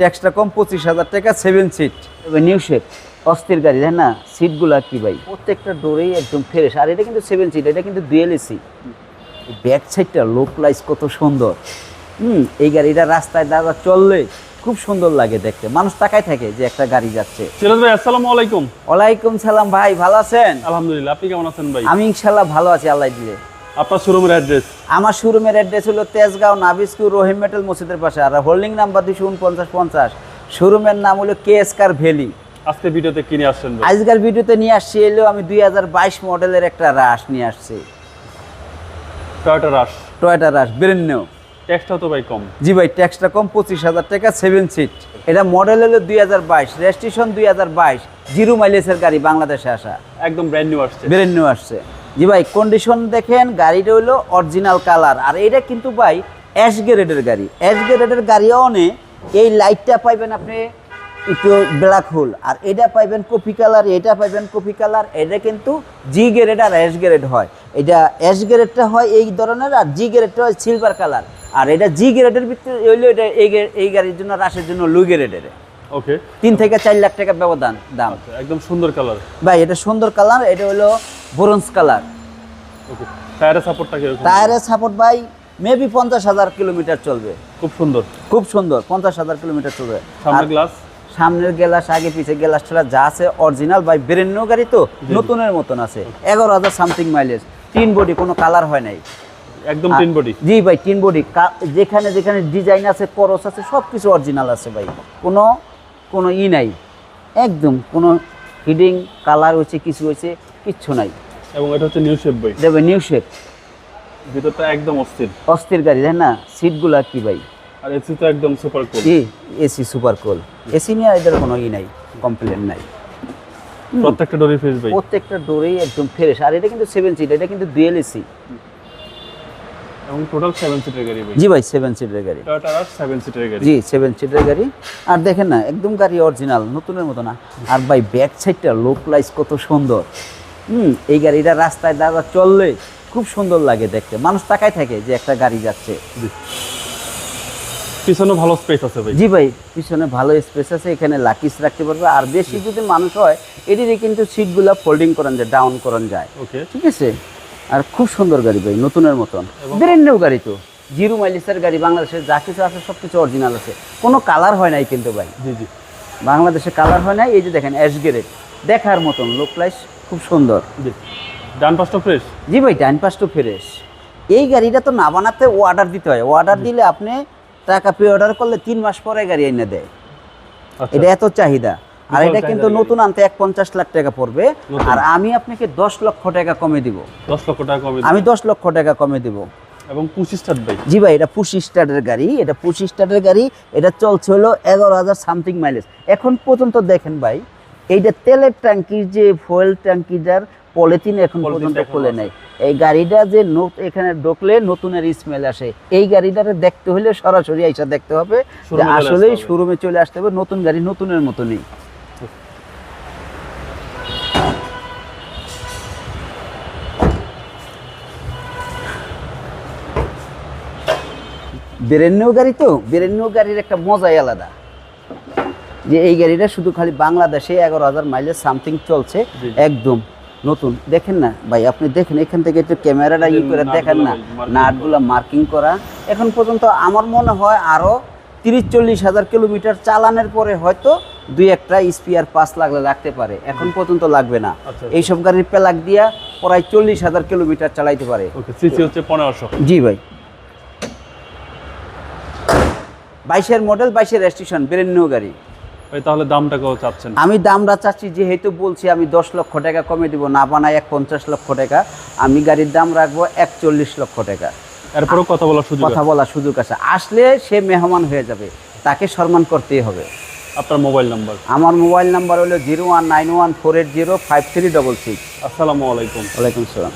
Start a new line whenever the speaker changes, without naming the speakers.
ট্যাক্সটা কম পঁচিশ হাজার টাকা সেভেন সিট নিউ শেপ অস্থির গাড়ি তাই না? সিটগুলা কি ভাই? প্রত্যেকটা ডোরেই একদম ফ্রেশ আর এটা কিন্তু সেভেন সিট এটা কিন্তু ডুয়েল এসি ব্যাক সাইডটা লোক লাইস কত সুন্দর। হুম এই গাড়িটা রাস্তায় দাদা চললে খুব সুন্দর লাগে দেখতে। মানুষ তাকায় থাকে যে একটা গাড়ি যাচ্ছে।
সিরাজ ভাই আসসালামু আলাইকুম।
ওয়ালাইকুম সালাম ভাই ভালো আছেন?
আলহামদুলিল্লাহ আপনি কেমন আছেন ভাই?
আমি ইনশাল্লাহ ভালো আছি আল্লাহ দিলে।
আপনার শোরুমের অ্যাড্রেস
আমার শোরুমের অ্যাড্রেস হলো তেজগাঁও নাবিস্কুর রহিম মেটাল মসজিদের পাশে। আর হোল্ডিং নাম্বার দুশো উনপঞ্চাশ পঞ্চাশ। শোরুমের নাম হলো কে এসকার ভ্যালি।
আজকে ভিডিওতে কিনে আসছেন
আজকের ভিডিওতে নিয়ে আসছি এলো আমি দুই হাজার বাইশ মডেলের একটা রাশ নিয়ে আসছি।
টয়োটা রাশ
টয়টা রাশ ব্রেন
ট্যাক্সটা তো ভাই কম।
জি ভাই ট্যাক্সটা কম পঁচিশ হাজার টাকা সেভেন সিট এটা মডেল হলো দুই হাজার বাইশ রেজিস্ট্রেশন দুই হাজার বাইশ। জিরো মাইলেজের গাড়ি বাংলাদেশে আসা।
একদম ব্র্যান্ড নিউ আসছে।
ব্রেন নিউ আসছে। জি ভাই কন্ডিশন দেখেন গাড়িটা হলো অরিজিনাল কালার আর এটা কিন্তু ভাই অ্যাশ গ্রেডের গাড়ি। অ্যাশ গ্রেডের গাড়িও অনে এই লাইটটা পাইবেন আপনি একটু ব্ল্যাক হোল আর এটা পাইবেন কপি কালার এটা পাইবেন কপি কালার এটা কিন্তু জি গ্রেড আর অ্যাশ গ্রেড হয়। এটা অ্যাশ গ্রেডটা হয় এই ধরনের আর জি গ্রেডটা হয় সিলভার কালার আর এটা জি গ্রেডের ভিতরে হইল এটা এই এই গাড়ির জন্য রাশের জন্য লু গ্রেডের
ওকে
তিন থেকে চার লাখ টাকা ব্যবধান দাম।
একদম সুন্দর কালার
ভাই এটা সুন্দর কালার এটা হলো ব্রোঞ্জ কালার
ওকে টায়ারের সাপোর্টটা
টায়ারের সাপোর্ট ভাই মেবি পঞ্চাশ হাজার কিলোমিটার চলবে।
খুব সুন্দর।
খুব সুন্দর পঞ্চাশ হাজার কিলোমিটার চলবে।
গ্লাস
সামনের গ্লাস আগে পিছে গ্লাস ছাড়া যা আছে অরিজিনাল ভাই ব্রেন্য গাড়ি তো নতুনের মতন আছে। এগারো হাজার সামথিং মাইলেজ তিন বডি কোনো কালার হয় নাই।
একদম তিন বডি
জি ভাই তিন বডি যেখানে যেখানে ডিজাইন আছে করস আছে সব কিছু অরিজিনাল আছে ভাই। কোনো কোনো ই নাই। একদম কোনো হিডিং কালার হয়েছে কিছু হয়েছে কিচ্ছু নাই।
এবং এটা হচ্ছে নিউ শেপ ভাই।
দেবে নিউ শেপ
ভিতরটা একদম অস্থির।
অস্থির গাড়ি তাই না? সিটগুলা কি ভাই?
আর এসি তো একদম সুপার কুল
জি এসি সুপার কোল এসি নিয়ে এদের কোনো ই নাই কমপ্লেন নাই।
প্রত্যেকটা ডোরি ফ্রেশ ভাই।
প্রত্যেকটা ডোরেই একদম ফ্রেশ আর এটা কিন্তু সেভেন সিট এটা কিন্তু ডুয়েল এসি
এবং টোটাল সেভেন সিটের গাড়ি ভাই।
জি ভাই সেভেন সিটের গাড়ি।
টয়োটা রাশ সেভেন সিটের গাড়ি।
জি সেভেন সিটের গাড়ি। আর দেখেন না একদম গাড়ি অরিজিনাল নতুনের মতো না। আর ভাই ব্যাক সাইডটা লোক লাইস কত সুন্দর। হুম এই গাড়িটা রাস্তায় দাদা চললে খুব সুন্দর লাগে দেখতে। মানুষ তাকায় থাকে যে একটা গাড়ি যাচ্ছে।
পিছনে ভালো স্পেস আছে ভাই।
জি ভাই পিছনে ভালো স্পেস আছে এখানে লাকিস রাখতে পারবে। আর বেশি যদি মানুষ হয় এটিতে কিন্তু সিটগুলা ফোল্ডিং করান যায় ডাউন করান যায়।
ওকে
ঠিক আছে? আর খুব সুন্দর গাড়ি ভাই নতুনের মতন। ব্রেন্ড নিউ গাড়ি তো। জিরো মাইলেজের গাড়ি বাংলাদেশে যা কিছু আছে সব কিছু অরিজিনাল আছে। কোনো কালার হয় নাই কিন্তু ভাই।
জি জি।
বাংলাদেশে কালার হয় নাই এই যে দেখেন অ্যাশ গ্রেড দেখার মতন লোক খুব সুন্দর।
জি। ডান পাশটা ফ্রেশ
জি ভাই ডাইন পাশ টু ফ্রেশ এই গাড়িটা তো না বানাতে অর্ডার দিতে হয়। অর্ডার দিলে আপনি টাকা পে অর্ডার করলে তিন মাস পরে গাড়ি এনে দেয়।
আচ্ছা।
এটা এত চাহিদা। আর এটা কিন্তু নতুন আনতে এক পঞ্চাশ লাখ টাকা পড়বে। আর আমি আপনাকে দশ লক্ষ টাকা কমে দিব।
দশ লক্ষ টাকা কমে
আমি দশ লক্ষ টাকা কমে দিব।
এবং পঁচিশ স্টার্ট ভাই।
জি ভাই এটা পুশি স্টার্টের গাড়ি। এটা পুশি স্টার্টের গাড়ি। এটা চলছে হলো এগারো হাজার সামথিং মাইলেজ এখন পর্যন্ত দেখেন ভাই এইটা তেলের ট্যাঙ্কির যে ফুয়েল ট্যাঙ্কিটার পলিথিন এখন পর্যন্ত খুলে। নেই। এই গাড়িটা যে এখানে ঢুকলে নতুনের স্মেল আসে। এই গাড়িটারে দেখতে হলে সরাসরি আইসা দেখতে হবে যে আসলেই শোরুমে চলে আসতে হবে নতুন গাড়ি নতুনের মতনই। বেরেন্নিও গাড়ি তো? বেরেন্নিও গাড়ির একটা মজাই আলাদা। যে এই গাড়িটা শুধু খালি বাংলাদেশে এগারো হাজার মাইলেজ সামথিং চলছে। একদম নতুন। দেখেন না ভাই আপনি দেখেন এখান থেকে একটু ক্যামেরাটা ই করে দেখেন না।
নাটগুলো
মার্কিং করা। এখন পর্যন্ত আমার মনে হয় আরও তিরিশ চল্লিশ হাজার কিলোমিটার চালানোর পরে হয়তো দুই একটা স্পিয়ার পাস লাগলে লাগতে পারে। এখন পর্যন্ত লাগবে না।
আচ্ছা।
এইসব গাড়ির পেলাক দিয়া প্রায় চল্লিশ হাজার কিলোমিটার চালাইতে পারে।
ওকে হচ্ছে পনেরোশো।
জি ভাই। বাইশের মডেল বাইশের রেজিস্ট্রেশন ব্রেন্ড গাড়ি।
ভাই তাহলে দামটা কত চাচ্ছেন।
আমি দামটা চাচ্ছি যেহেতু বলছি আমি দশ লক্ষ টাকা কমে দিব না বানায় এক পঞ্চাশ লক্ষ টাকা আমি গাড়ির দাম রাখব একচল্লিশ লক্ষ টাকা।
এরপরেও কথা বলার সুযোগ
কথা। বলার সুযোগ আছে। আসলে সে মেহমান হয়ে যাবে তাকে সম্মান করতেই হবে।
আপনার মোবাইল নাম্বার?
আমার মোবাইল নাম্বার হলো zero one nine one four eight zero five three double six.
আসসালামু আলাইকুম।
ওয়ালাইকুম সালাম।